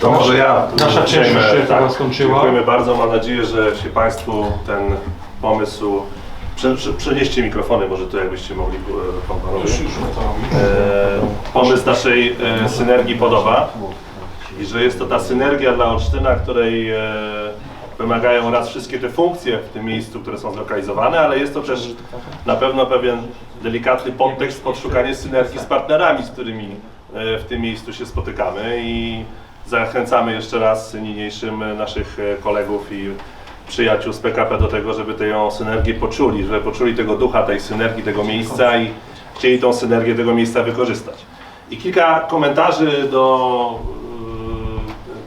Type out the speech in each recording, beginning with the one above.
To może ja. Nasza część już się tak, chyba skończyła. Dziękujemy bardzo. Mam nadzieję, że się Państwu ten pomysł. Prze, prze, przenieście mikrofony, może to jakbyście mogli, e, pan panowie. E, pomysł naszej e, synergii podoba i że jest to ta synergia dla Olsztyna, której e, wymagają raz wszystkie te funkcje w tym miejscu, które są zlokalizowane, ale jest to też na pewno pewien delikatny podtekst pod szukanie synergii z partnerami, z którymi e, w tym miejscu się spotykamy i zachęcamy jeszcze raz niniejszym e, naszych e, kolegów i przyjaciół z PKP do tego, żeby tę synergię poczuli, żeby poczuli tego ducha, tej synergii tego miejsca i chcieli tą synergię tego miejsca wykorzystać. I kilka komentarzy do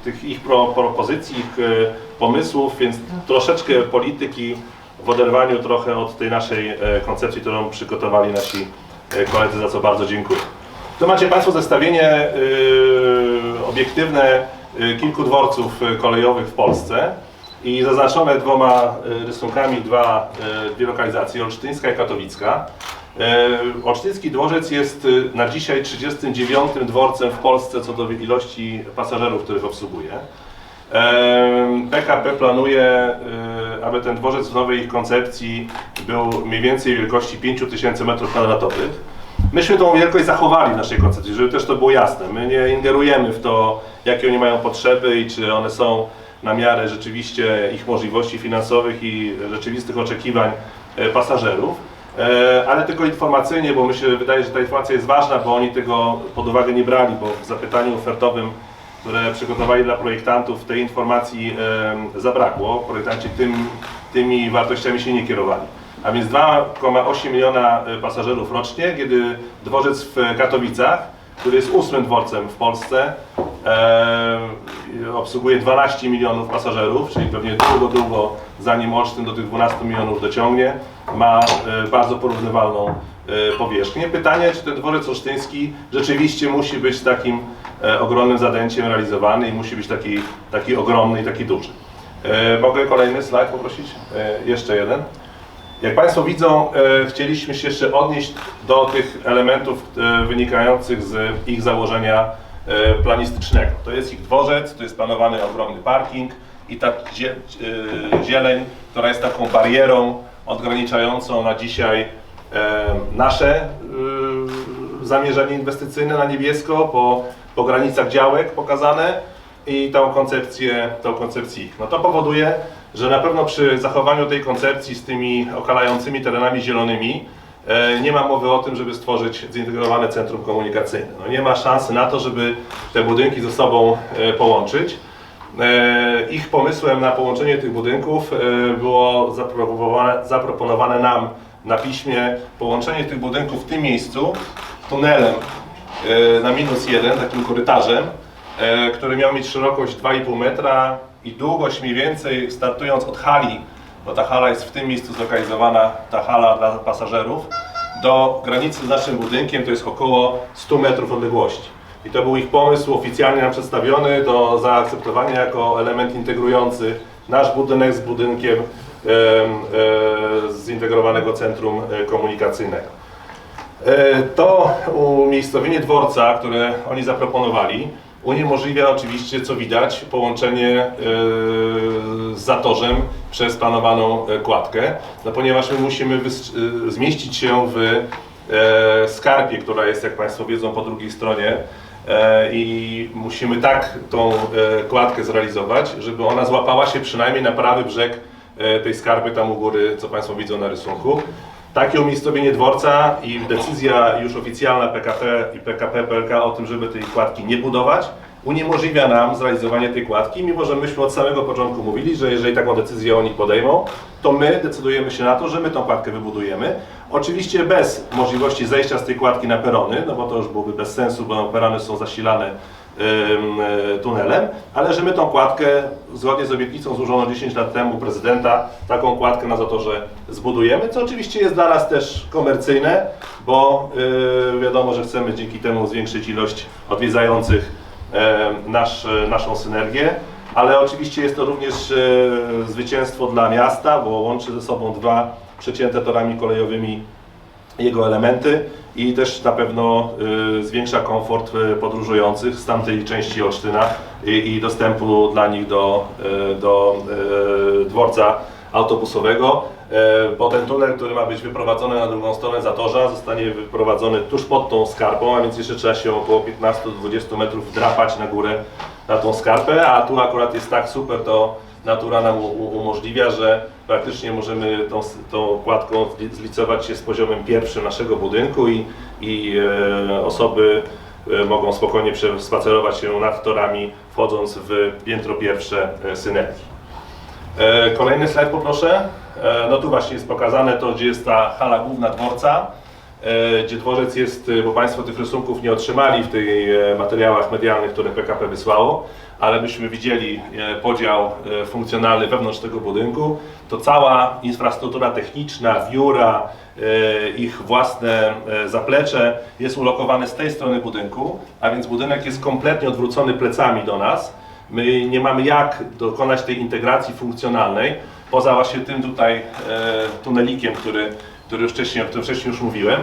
y, tych ich pro, propozycji, ich y, pomysłów, więc troszeczkę polityki w oderwaniu trochę od tej naszej e, koncepcji, którą przygotowali nasi e, koledzy, za co bardzo dziękuję. Tu macie Państwo zestawienie obiektywne y, kilku dworców y, kolejowych w Polsce i zaznaczone dwoma y, rysunkami dwa, dwie lokalizacje, Olsztyńska i Katowicka. Olsztyński dworzec jest na dzisiaj 39 dworcem w Polsce co do ilości pasażerów, których obsługuje. PKP planuje, aby ten dworzec w nowej koncepcji był mniej więcej wielkości 5000 m2. Myśmy tą wielkość zachowali w naszej koncepcji, żeby też to było jasne. My nie ingerujemy w to, jakie oni mają potrzeby i czy one są na miarę rzeczywiście ich możliwości finansowych i rzeczywistych oczekiwań e, pasażerów. E, Ale tylko informacyjnie, bo mi się wydaje, że ta informacja jest ważna, bo oni tego pod uwagę nie brali, bo w zapytaniu ofertowym, które przygotowali dla projektantów, tej informacji zabrakło. Projektanci tym, tymi wartościami się nie kierowali. A więc 2,8 miliona e, pasażerów rocznie, kiedy dworzec w Katowicach, który jest ósmym dworcem w Polsce, e, obsługuje 12 milionów pasażerów, czyli pewnie długo, długo zanim Olsztyn do tych 12 milionów dociągnie, ma e, bardzo porównywalną e, powierzchnię. Pytanie, czy ten dworzec olsztyński rzeczywiście musi być takim e, ogromnym zadęciem realizowany i musi być taki, taki ogromny i taki duży. E, Mogę kolejny slajd poprosić? E, Jeszcze jeden. Jak Państwo widzą, e, chcieliśmy się jeszcze odnieść do tych elementów e, wynikających z ich założenia e, planistycznego. To jest ich dworzec, to jest planowany ogromny parking i ta zie, zieleń, która jest taką barierą odgraniczającą na dzisiaj nasze zamierzenie inwestycyjne na niebiesko po, po granicach działek pokazane i tą koncepcję, tą koncepcję ich. No to powoduje, że na pewno przy zachowaniu tej koncepcji z tymi okalającymi terenami zielonymi e, nie ma mowy o tym, żeby stworzyć zintegrowane centrum komunikacyjne. No nie ma szansy na to, żeby te budynki ze sobą e, połączyć. E, Ich pomysłem na połączenie tych budynków było zaproponowane, zaproponowane nam na piśmie połączenie tych budynków w tym miejscu tunelem na minus jeden, takim korytarzem, który miał mieć szerokość 2,5 metra i długość mniej więcej startując od hali, bo ta hala jest w tym miejscu zlokalizowana, ta hala dla pasażerów, do granicy z naszym budynkiem to jest około 100 metrów odległości. I to był ich pomysł oficjalnie nam przedstawiony do zaakceptowania jako element integrujący nasz budynek z budynkiem em, e, zintegrowanego centrum e, komunikacyjnego. E, To umiejscowienie dworca, które oni zaproponowali, uniemożliwia oczywiście, co widać, połączenie e, z zatorzem przez planowaną e, kładkę, no ponieważ my musimy e, zmieścić się w skarpie, która jest, jak Państwo wiedzą, po drugiej stronie i musimy tak tą kładkę zrealizować, żeby ona złapała się przynajmniej na prawy brzeg tej skarpy tam u góry, co Państwo widzą na rysunku. Takie umiejscowienie dworca i decyzja już oficjalna PKP i PKP PLK o tym, żeby tej kładki nie budować, uniemożliwia nam zrealizowanie tej kładki, mimo że myśmy od samego początku mówili, że jeżeli taką decyzję oni podejmą, to my decydujemy się na to, że my tą kładkę wybudujemy. Oczywiście bez możliwości zejścia z tej kładki na perony, no bo to już byłoby bez sensu, bo perony są zasilane tunelem, ale że my tą kładkę, zgodnie z obietnicą złożoną 10 lat temu prezydenta, taką kładkę na Zatorze zbudujemy, co oczywiście jest dla nas też komercyjne, bo y, wiadomo, że chcemy dzięki temu zwiększyć ilość odwiedzających e, nasz, e, naszą synergię, ale oczywiście jest to również e, zwycięstwo dla miasta, bo łączy ze sobą dwa przecięte torami kolejowi jego elementy i też na pewno y, zwiększa komfort y, podróżujących z tamtej części Olsztyna i, i dostępu dla nich do, y, do dworca autobusowego, y, bo ten tunel, który ma być wyprowadzony na drugą stronę Zatorza, zostanie wyprowadzony tuż pod tą skarpą, a więc jeszcze trzeba się około 15-20 metrów drapać na górę na tą skarpę, a tu akurat jest tak super to natura nam umożliwia, że praktycznie możemy tą, tą kładką zli- zlicować się z poziomem pierwszym naszego budynku i, i e, osoby e, mogą spokojnie przespacerować się nad torami, wchodząc w piętro pierwsze e, synergii. Kolejny slajd poproszę. No tu właśnie jest pokazane to, gdzie jest ta hala główna dworca, gdzie dworzec jest, e, bo Państwo tych rysunków nie otrzymali w tych e, materiałach medialnych, które PKP wysłało, ale byśmy widzieli e, podział e, funkcjonalny wewnątrz tego budynku, to cała infrastruktura techniczna, biura, e, ich własne e, zaplecze jest ulokowane z tej strony budynku, a więc budynek jest kompletnie odwrócony plecami do nas. My nie mamy jak dokonać tej integracji funkcjonalnej, poza właśnie tym tutaj e, tunelikiem, który, który już wcześniej, o którym wcześniej już mówiłem,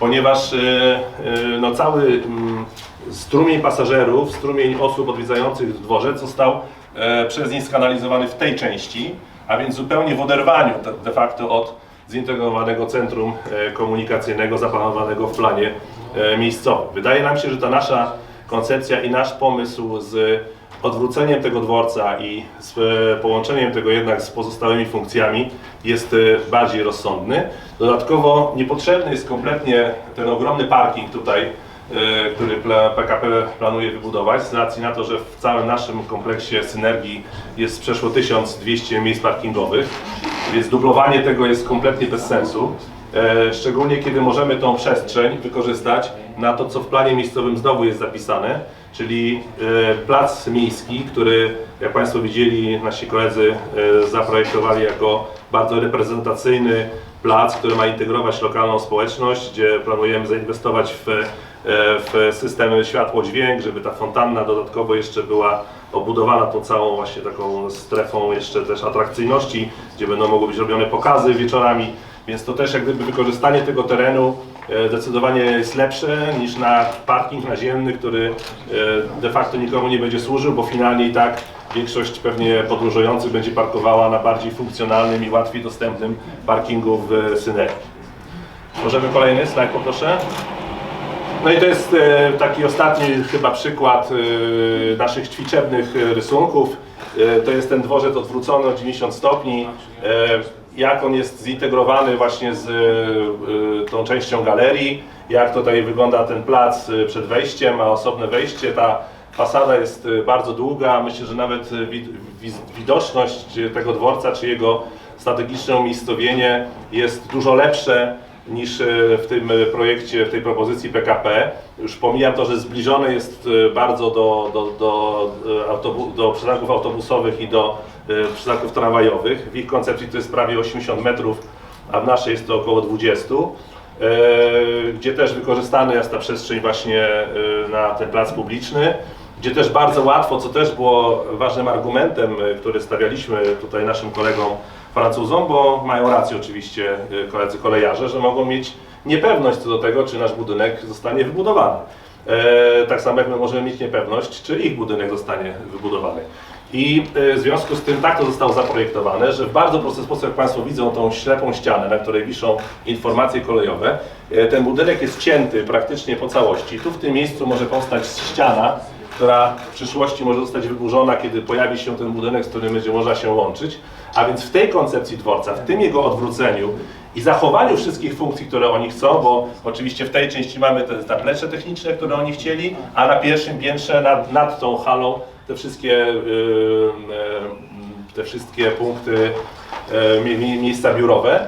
ponieważ e, e, no, cały mm, strumień pasażerów, strumień osób odwiedzających dworzec został e, przez nich skanalizowany w tej części, a więc zupełnie w oderwaniu de, facto od zintegrowanego centrum komunikacyjnego zaplanowanego w planie miejscowym. Wydaje nam się, że ta nasza koncepcja i nasz pomysł z odwróceniem tego dworca i z e, połączeniem tego jednak z pozostałymi funkcjami jest e, bardziej rozsądny. Dodatkowo niepotrzebny jest kompletnie ten ogromny parking tutaj, e, który PKP planuje wybudować, z racji na to, że w całym naszym kompleksie synergii jest przeszło 1200 miejsc parkingowych, więc dublowanie tego jest kompletnie bez sensu. Szczególnie kiedy możemy tą przestrzeń wykorzystać na to, co w planie miejscowym znowu jest zapisane, czyli e, plac miejski, który, jak Państwo widzieli, nasi koledzy e, zaprojektowali jako bardzo reprezentacyjny plac, który ma integrować lokalną społeczność, gdzie planujemy zainwestować w, e, w systemy światło-dźwięk, żeby ta fontanna dodatkowo jeszcze była obudowana tą całą właśnie taką strefą jeszcze też atrakcyjności, gdzie będą mogły być robione pokazy wieczorami, więc to też jak gdyby wykorzystanie tego terenu zdecydowanie jest lepsze niż na parking naziemny, który e, de facto nikomu nie będzie służył, bo finalnie i tak większość pewnie podróżujących będzie parkowała na bardziej funkcjonalnym i łatwiej dostępnym parkingu w Synergii. Możemy kolejny slajd poproszę. No i to jest e, taki ostatni chyba przykład e, naszych ćwiczebnych e, rysunków. E, To jest ten dworzec odwrócony o 90 stopni. Jak on jest zintegrowany właśnie z e, tą częścią galerii, jak tutaj wygląda ten plac e, przed wejściem, ma osobne wejście. Ta fasada jest bardzo długa. Myślę, że nawet widoczność tego dworca czy jego strategiczne umiejscowienie jest dużo lepsze niż e, w tym projekcie, w tej propozycji PKP. Już pomijam to, że zbliżone jest e, bardzo do, do, do, e, autobu- do przystanków autobusowych i do przystanków tramwajowych. W ich koncepcji to jest prawie 80 metrów, a w naszej jest to około 20. e, Gdzie też wykorzystana jest ta przestrzeń właśnie na ten plac publiczny, gdzie też bardzo łatwo, co też było ważnym argumentem, e, który stawialiśmy tutaj naszym kolegom Francuzom, bo mają rację oczywiście y, koledzy kolejarze, że mogą mieć niepewność co do tego, czy nasz budynek zostanie wybudowany. E, tak samo jak my możemy mieć niepewność, czy ich budynek zostanie wybudowany. I e, w związku z tym tak to zostało zaprojektowane, że w bardzo prosty sposób, jak Państwo widzą tą ślepą ścianę, na której wiszą informacje kolejowe, e, ten budynek jest cięty praktycznie po całości. Tu w tym miejscu może powstać ściana, która w przyszłości może zostać wyburzona, kiedy pojawi się ten budynek, z którym będzie można się łączyć. A więc w tej koncepcji dworca, w tym jego odwróceniu i zachowaniu wszystkich funkcji, które oni chcą, bo oczywiście w tej części mamy te zaplecze techniczne, które oni chcieli, a na pierwszym piętrze nad, nad tą halą te wszystkie, yy, yy, te wszystkie punkty, yy, mie- mie- miejsca biurowe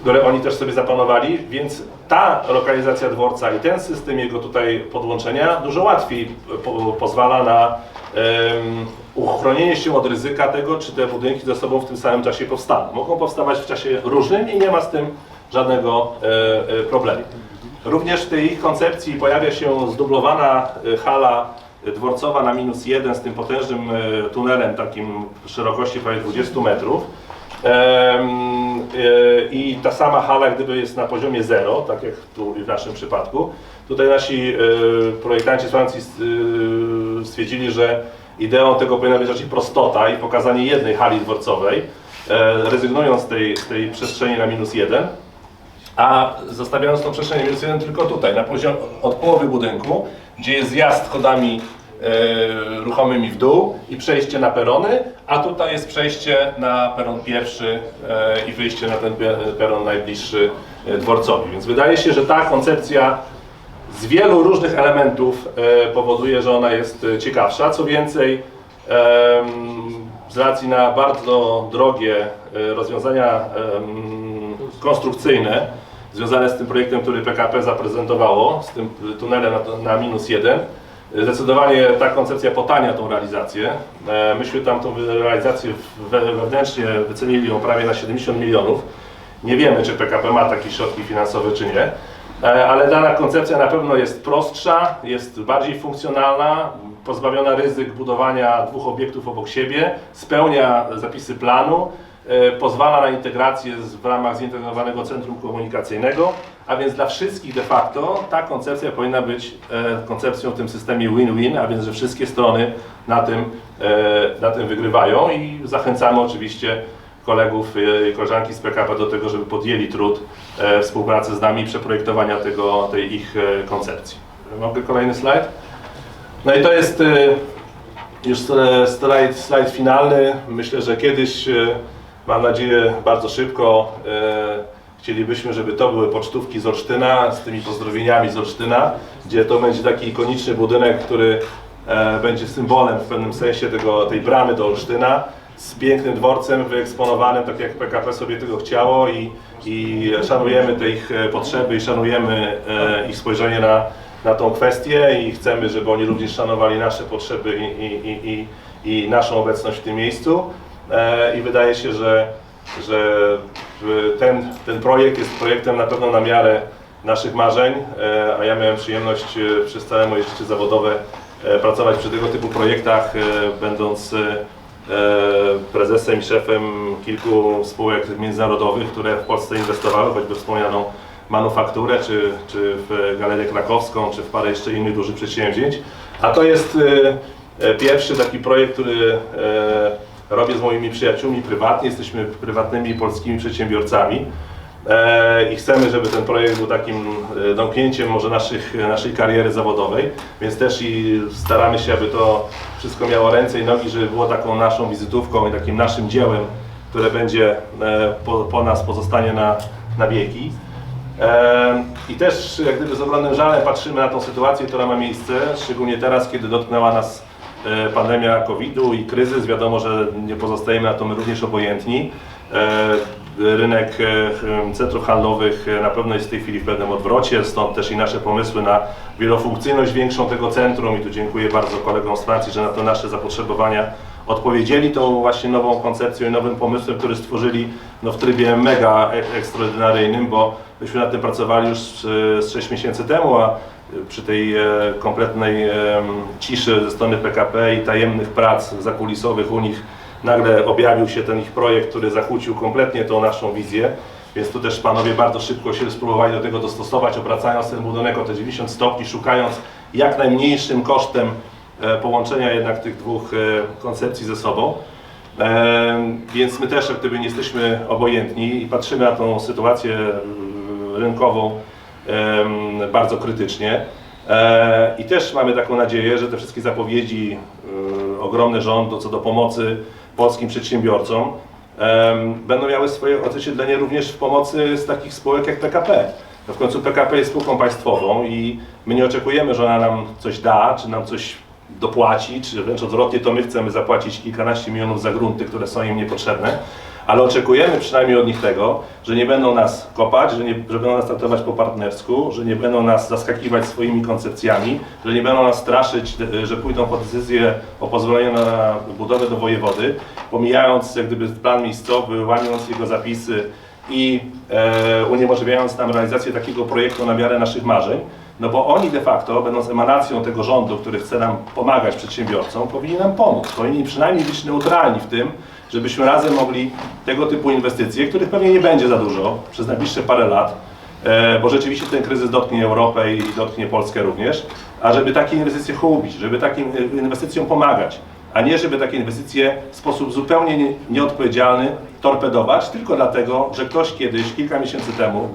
które oni też sobie zaplanowali, więc ta lokalizacja dworca i ten system jego tutaj podłączenia dużo łatwiej po, pozwala na em, uchronienie się od ryzyka tego, czy te budynki ze sobą w tym samym czasie powstaną. Mogą powstawać w czasie różnym i nie ma z tym żadnego e, e, problemu. Również w tej ich koncepcji pojawia się zdublowana e, hala dworcowa na minus jeden z tym potężnym e, tunelem takim szerokości prawie 20 metrów I ta sama hala, gdyby jest na poziomie zero, tak jak tu w naszym przypadku, tutaj nasi e, projektanci z Francji e, stwierdzili, że ideą tego powinna być raczej prostota i pokazanie jednej hali dworcowej, e, rezygnując z tej, z tej przestrzeni na minus jeden, a zostawiając tą przestrzeń minus jeden tylko tutaj, na poziom od połowy budynku, gdzie jest zjazd schodami e, ruchomymi w dół i przejście na perony, a tutaj jest przejście na peron pierwszy e, i wyjście na ten pe- peron najbliższy e, dworcowi. Więc wydaje się, że ta koncepcja z wielu różnych elementów e, powoduje, że ona jest e, ciekawsza. Co więcej, z racji na bardzo drogie e, rozwiązania konstrukcyjne związane z tym projektem, który PKP zaprezentowało, z tym tunelem na, minus jeden, e, zdecydowanie ta koncepcja potania tą realizację. E, Myśmy tam tą realizację we- wewnętrznie wycenili ją prawie na 70 milionów. Nie wiemy, czy PKP ma takie środki finansowe, czy nie. E, Ale dana koncepcja na pewno jest prostsza, jest bardziej funkcjonalna, pozbawiona ryzyk budowania dwóch obiektów obok siebie, spełnia zapisy planu, pozwala na integrację z, w ramach zintegrowanego centrum komunikacyjnego, a więc dla wszystkich de facto ta koncepcja powinna być e, koncepcją w tym systemie win-win, a więc że wszystkie strony na tym, e, na tym wygrywają i zachęcamy oczywiście kolegów e, i koleżanki z PKP do tego, żeby podjęli trud e, współpracy z nami, przeprojektowania tego, tej ich e, koncepcji. Mogę kolejny slajd? No i to jest e, już e, slajd, slajd finalny. Myślę, że kiedyś, e, mam nadzieję bardzo szybko, e, chcielibyśmy, żeby to były pocztówki z Olsztyna, z tymi pozdrowieniami z Olsztyna, gdzie to będzie taki ikoniczny budynek, który e, będzie symbolem w pewnym sensie tego, tej bramy do Olsztyna z pięknym dworcem wyeksponowanym, tak jak PKP sobie tego chciało i, i szanujemy te ich e, potrzeby i szanujemy ich spojrzenie na, na tą kwestię i chcemy, żeby oni również szanowali nasze potrzeby i, i, i, i naszą obecność w tym miejscu. E, I wydaje się, że, że ten, ten projekt jest projektem na pewno na miarę naszych marzeń, e, a ja miałem przyjemność e, przez całe moje życie zawodowe pracować przy tego typu projektach, będąc prezesem i szefem kilku spółek międzynarodowych, które w Polsce inwestowały, choćby wspomnianą manufakturę, czy, czy w Galerię Krakowską, czy w parę jeszcze innych dużych przedsięwzięć. A to jest pierwszy taki projekt, który robię z moimi przyjaciółmi prywatnie. Jesteśmy prywatnymi polskimi przedsiębiorcami. E, I chcemy, żeby ten projekt był takim e, domknięciem może naszych, naszej kariery zawodowej, więc też i staramy się, aby to wszystko miało ręce i nogi, żeby było taką naszą wizytówką i takim naszym dziełem, które będzie e, po, po nas pozostanie na, na wieki. I też jak gdyby z ogromnym żalem patrzymy na tą sytuację, która ma miejsce, szczególnie teraz, kiedy dotknęła nas pandemia COVID-u i kryzys. Wiadomo, że nie pozostajemy na to my również obojętni. E, Rynek e, centrów handlowych e, na pewno jest w tej chwili w pewnym odwrocie, stąd też i nasze pomysły na wielofunkcyjność większą tego centrum i tu dziękuję bardzo kolegom z Francji, że na to nasze zapotrzebowania odpowiedzieli tą właśnie nową koncepcją i nowym pomysłem, który stworzyli no, w trybie mega e- ekstraordynaryjnym, bo myśmy nad tym pracowali już z, z 6 miesięcy temu, a przy tej e, kompletnej em, ciszy ze strony PKP i tajemnych prac zakulisowych u nich nagle objawił się ten ich projekt, który zakłócił kompletnie tą naszą wizję. Więc tu też panowie bardzo szybko się spróbowali do tego dostosować, obracając ten budynek o te 90 stopni, szukając jak najmniejszym kosztem e, połączenia jednak tych dwóch e, koncepcji ze sobą. E, Więc my też jak gdyby nie jesteśmy obojętni i patrzymy na tą sytuację e, rynkową bardzo krytycznie. E, I też mamy taką nadzieję, że te wszystkie zapowiedzi e, ogromne rządu co do pomocy polskim przedsiębiorcom będą miały swoje odzwierciedlenie również w pomocy z takich spółek jak PKP. No w końcu PKP jest spółką państwową i my nie oczekujemy, że ona nam coś da, czy nam coś dopłaci, czy wręcz odwrotnie, to my chcemy zapłacić kilkanaście milionów za grunty, które są im niepotrzebne, ale oczekujemy przynajmniej od nich tego, że nie będą nas kopać, że, nie, że będą nas traktować po partnersku, że nie będą nas zaskakiwać swoimi koncepcjami, że nie będą nas straszyć, e, że pójdą po decyzję o pozwoleniu na budowę do wojewody, pomijając jak gdyby plan miejscowy, łamiąc jego zapisy i e, uniemożliwiając nam realizację takiego projektu na miarę naszych marzeń, no bo oni de facto, będąc emanacją tego rządu, który chce nam pomagać przedsiębiorcom, powinni nam pomóc. Powinni przynajmniej być neutralni w tym, żebyśmy razem mogli tego typu inwestycje, których pewnie nie będzie za dużo przez najbliższe parę lat, e, bo rzeczywiście ten kryzys dotknie Europę i dotknie Polskę również, a żeby takie inwestycje hołubić, żeby takim inwestycjom pomagać, a nie żeby takie inwestycje w sposób zupełnie nie- nieodpowiedzialny torpedować, tylko dlatego, że ktoś kiedyś, kilka miesięcy temu,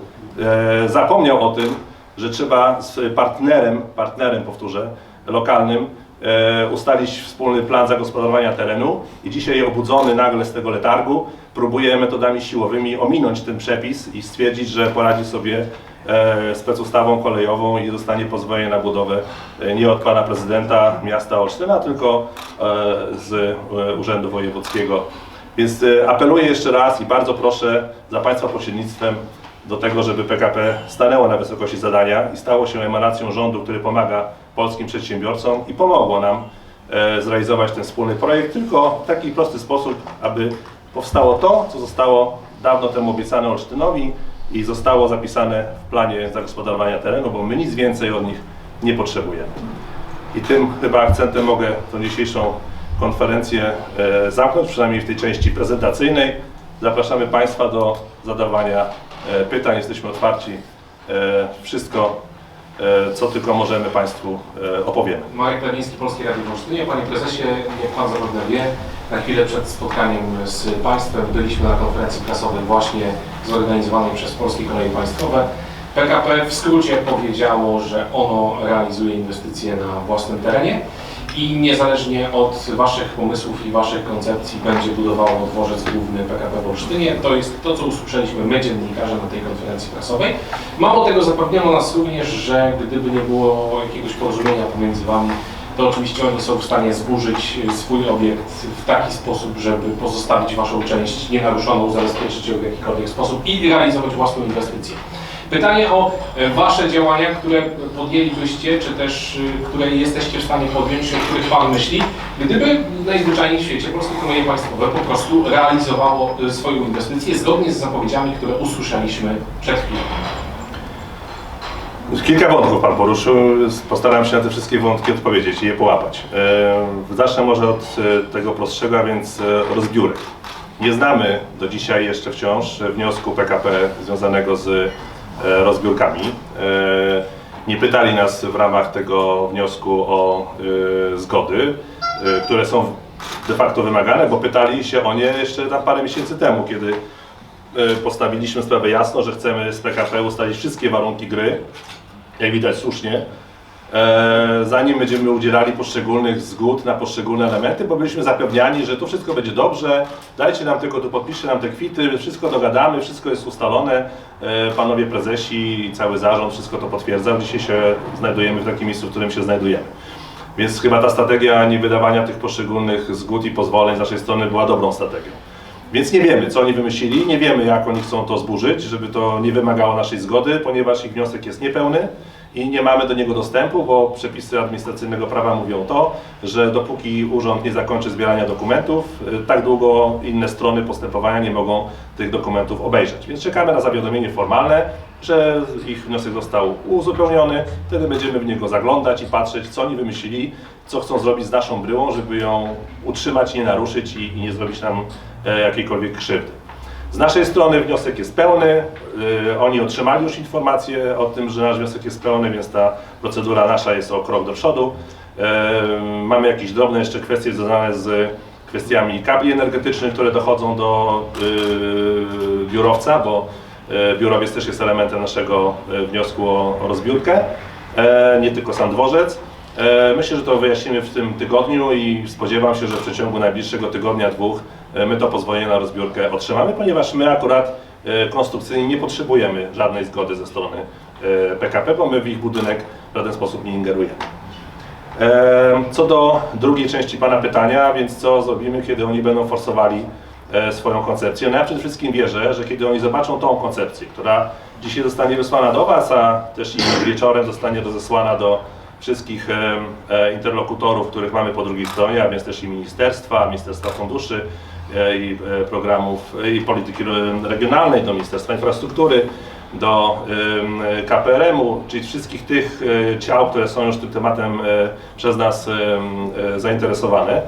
e, zapomniał o tym, że trzeba z partnerem, partnerem powtórzę, lokalnym e, ustalić wspólny plan zagospodarowania terenu i dzisiaj obudzony nagle z tego letargu próbuje metodami siłowymi ominąć ten przepis i stwierdzić, że poradzi sobie e, specustawą kolejową i dostanie pozwolenie na budowę e, nie od pana prezydenta miasta Olsztyna, tylko e, z e, Urzędu Wojewódzkiego. Więc e, apeluję jeszcze raz i bardzo proszę za Państwa pośrednictwem do tego, żeby PKP stanęło na wysokości zadania i stało się emanacją rządu, który pomaga polskim przedsiębiorcom i pomogło nam e, zrealizować ten wspólny projekt, tylko w taki prosty sposób, aby powstało to, co zostało dawno temu obiecane Olsztynowi i zostało zapisane w planie zagospodarowania terenu, bo my nic więcej od nich nie potrzebujemy. I tym chyba akcentem mogę tą dzisiejszą konferencję e, zamknąć, przynajmniej w tej części prezentacyjnej. Zapraszamy Państwa do zadawania e, pytań. Jesteśmy otwarci. Wszystko, co tylko możemy Państwu e, opowiemy. Marek Lewiński, Polskie Radio Olsztynie. Panie prezesie, jak Pan zapewne wie, na chwilę przed spotkaniem z Państwem byliśmy na konferencji prasowej właśnie zorganizowanej przez Polskie Koleje Państwowe. PKP w skrócie powiedziało, że ono realizuje inwestycje na własnym terenie i niezależnie od Waszych pomysłów i Waszych koncepcji będzie budowało dworzec główny PKP w Olsztynie. To jest to, co usłyszeliśmy my, dziennikarze, na tej konferencji prasowej. Mało tego, zapewniono nas również, że gdyby nie było jakiegoś porozumienia pomiędzy Wami, to oczywiście oni są w stanie zburzyć swój obiekt w taki sposób, żeby pozostawić Waszą część nienaruszoną, zabezpieczyć ją w jakikolwiek sposób i realizować własną inwestycję. Pytanie o e, Wasze działania, które podjęlibyście, czy też e, które jesteście w stanie podjąć, o których Pan myśli, gdyby najzwyczajniej w świecie Polskie Koleje Państwowe po prostu realizowało e, swoją inwestycję zgodnie z zapowiedziami, które usłyszeliśmy przed chwilą. Kilka wątków Pan poruszył. Postaram się na te wszystkie wątki odpowiedzieć i je połapać. Zacznę może od tego prostszego, a więc rozbiórek. Nie znamy do dzisiaj jeszcze wciąż wniosku PKP związanego z rozbiórkami. E, Nie pytali nas w ramach tego wniosku o e, zgody, e, które są de facto wymagane, bo pytali się o nie jeszcze tam parę miesięcy temu, kiedy e, postawiliśmy sprawę jasno, że chcemy z PKP ustalić wszystkie warunki gry, jak widać słusznie, e, zanim będziemy udzielali poszczególnych zgód na poszczególne elementy, bo byliśmy zapewniani, że to wszystko będzie dobrze, dajcie nam tylko tu, podpiszcie nam te kwity, wszystko dogadamy, wszystko jest ustalone, e, panowie prezesi i cały zarząd wszystko to potwierdzał. Dzisiaj się znajdujemy w takim miejscu, w którym się znajdujemy. Więc chyba ta strategia nie wydawania tych poszczególnych zgód i pozwoleń z naszej strony była dobrą strategią. Więc nie wiemy, co oni wymyślili, nie wiemy, jak oni chcą to zburzyć, żeby to nie wymagało naszej zgody, ponieważ ich wniosek jest niepełny i nie mamy do niego dostępu, bo przepisy administracyjnego prawa mówią to, że dopóki urząd nie zakończy zbierania dokumentów, y, tak długo inne strony postępowania nie mogą tych dokumentów obejrzeć. Więc czekamy na zawiadomienie formalne, że ich wniosek został uzupełniony, wtedy będziemy w niego zaglądać i patrzeć, co oni wymyślili, co chcą zrobić z naszą bryłą, żeby ją utrzymać, nie naruszyć i, i nie zrobić nam e, jakiejkolwiek krzywdy. Z naszej strony wniosek jest pełny, y, oni otrzymali już informację o tym, że nasz wniosek jest pełny, więc ta procedura nasza jest o krok do przodu. E, Mamy jakieś drobne jeszcze kwestie związane z kwestiami kabli energetycznych, które dochodzą do y, biurowca, bo biurowiec też jest elementem naszego wniosku o, rozbiórkę, e, nie tylko sam dworzec. E, Myślę, że to wyjaśnimy w tym tygodniu i spodziewam się, że w przeciągu najbliższego tygodnia, dwóch my to pozwolenie na rozbiórkę otrzymamy, ponieważ my akurat e, konstrukcyjnie nie potrzebujemy żadnej zgody ze strony e, PKP, bo my w ich budynek w żaden sposób nie ingerujemy. E, Co do drugiej części Pana pytania, więc co zrobimy, kiedy oni będą forsowali e, swoją koncepcję? No ja przede wszystkim wierzę, że kiedy oni zobaczą tą koncepcję, która dzisiaj zostanie wysłana do Was, a też i wieczorem zostanie rozesłana do wszystkich e, e, interlokutorów, których mamy po drugiej stronie, a więc też i ministerstwa, Ministerstwa Funduszy e, i e, programów e, i polityki re- regionalnej, do Ministerstwa Infrastruktury, do KPRM-u, czyli wszystkich tych ciał, które są już tym tematem przez nas zainteresowane.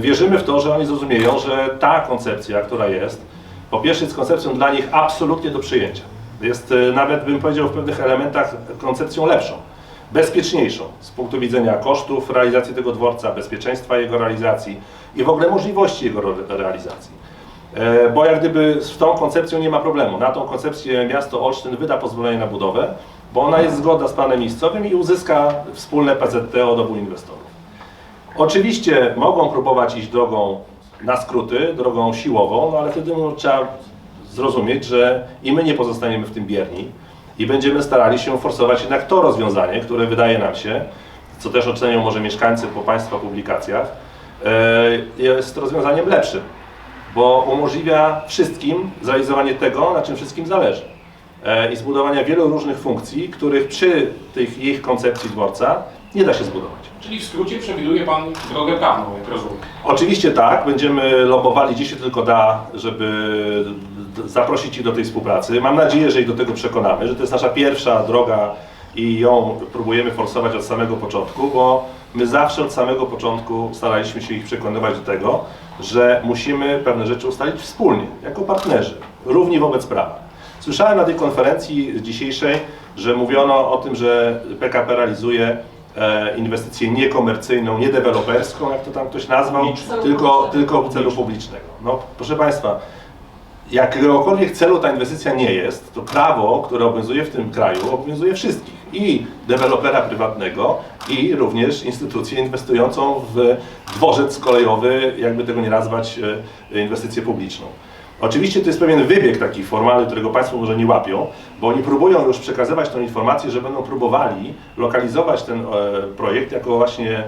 Wierzymy w to, że oni zrozumieją, że ta koncepcja, która jest, po pierwsze jest koncepcją dla nich absolutnie do przyjęcia. Jest nawet, bym powiedział, w pewnych elementach koncepcją lepszą, bezpieczniejszą z punktu widzenia kosztów realizacji tego dworca, bezpieczeństwa jego realizacji i w ogóle możliwości jego re- realizacji. E, Bo jak gdyby z tą koncepcją nie ma problemu. Na tą koncepcję miasto Olsztyn wyda pozwolenie na budowę, bo ona jest zgodna z planem miejscowym i uzyska wspólne PZT od obu inwestorów. Oczywiście mogą próbować iść drogą na skróty, drogą siłową, no ale wtedy no, trzeba zrozumieć, że i my nie pozostaniemy w tym bierni i będziemy starali się forsować jednak to rozwiązanie, które wydaje nam się, co też ocenią może mieszkańcy po Państwa publikacjach, jest rozwiązaniem lepszym, bo umożliwia wszystkim zrealizowanie tego, na czym wszystkim zależy e, i zbudowania wielu różnych funkcji, których przy tych ich koncepcji dworca nie da się zbudować. Czyli w skrócie przewiduje Pan drogę prawną, jak rozumiem. Oczywiście tak, będziemy lobowali gdzie się tylko da, żeby zaprosić ich do tej współpracy. Mam nadzieję, że ich do tego przekonamy, że to jest nasza pierwsza droga i ją próbujemy forsować od samego początku, bo my zawsze od samego początku staraliśmy się ich przekonywać do tego, że musimy pewne rzeczy ustalić wspólnie, jako partnerzy, równi wobec prawa. Słyszałem na tej konferencji dzisiejszej, że mówiono o tym, że PKP realizuje e, inwestycję niekomercyjną, niedeweloperską, jak to tam ktoś nazwał, tylko, tylko w celu publicznego. No, proszę Państwa, jakiegokolwiek celu ta inwestycja nie jest, to prawo, które obowiązuje w tym kraju, obowiązuje wszystkich. I dewelopera prywatnego, i również instytucję inwestującą w dworzec kolejowy, jakby tego nie nazwać, e, inwestycję publiczną. Oczywiście to jest pewien wybieg taki formalny, którego Państwo może nie łapią, bo oni próbują już przekazywać tą informację, że będą próbowali lokalizować ten e, projekt jako właśnie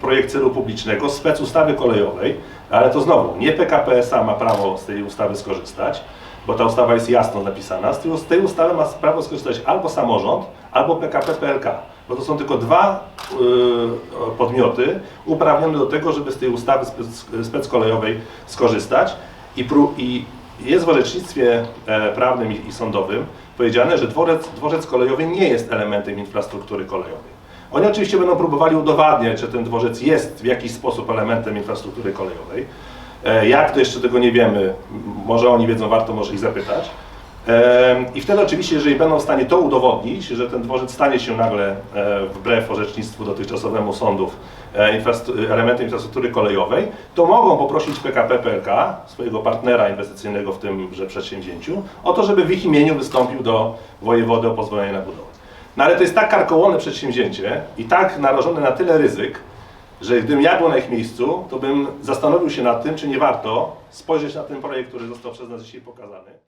projekt celu publicznego, spec ustawy kolejowej, ale to znowu, nie PKP SA ma prawo z tej ustawy skorzystać, bo ta ustawa jest jasno napisana. Z tej, ustawy ma prawo skorzystać albo samorząd, albo PKP PLK, bo to są tylko dwa y, podmioty uprawnione do tego, żeby z tej ustawy spec, kolejowej skorzystać i, i jest w orzecznictwie e, prawnym i, i sądowym powiedziane, że dworzec kolejowy nie jest elementem infrastruktury kolejowej. Oni oczywiście będą próbowali udowadniać, że ten dworzec jest w jakiś sposób elementem infrastruktury kolejowej. E, Jak to jeszcze tego nie wiemy, może oni wiedzą, warto może ich zapytać. E, I wtedy oczywiście, jeżeli będą w stanie to udowodnić, że ten dworzec stanie się nagle e, wbrew orzecznictwu dotychczasowemu sądów elementem infrastruktury kolejowej, to mogą poprosić PKP PLK, swojego partnera inwestycyjnego w tymże przedsięwzięciu, o to, żeby w ich imieniu wystąpił do wojewody o pozwolenie na budowę. No ale to jest tak karkołomne przedsięwzięcie i tak narażone na tyle ryzyk, że gdybym ja był na ich miejscu, to bym zastanowił się nad tym, czy nie warto spojrzeć na ten projekt, który został przez nas dzisiaj pokazany.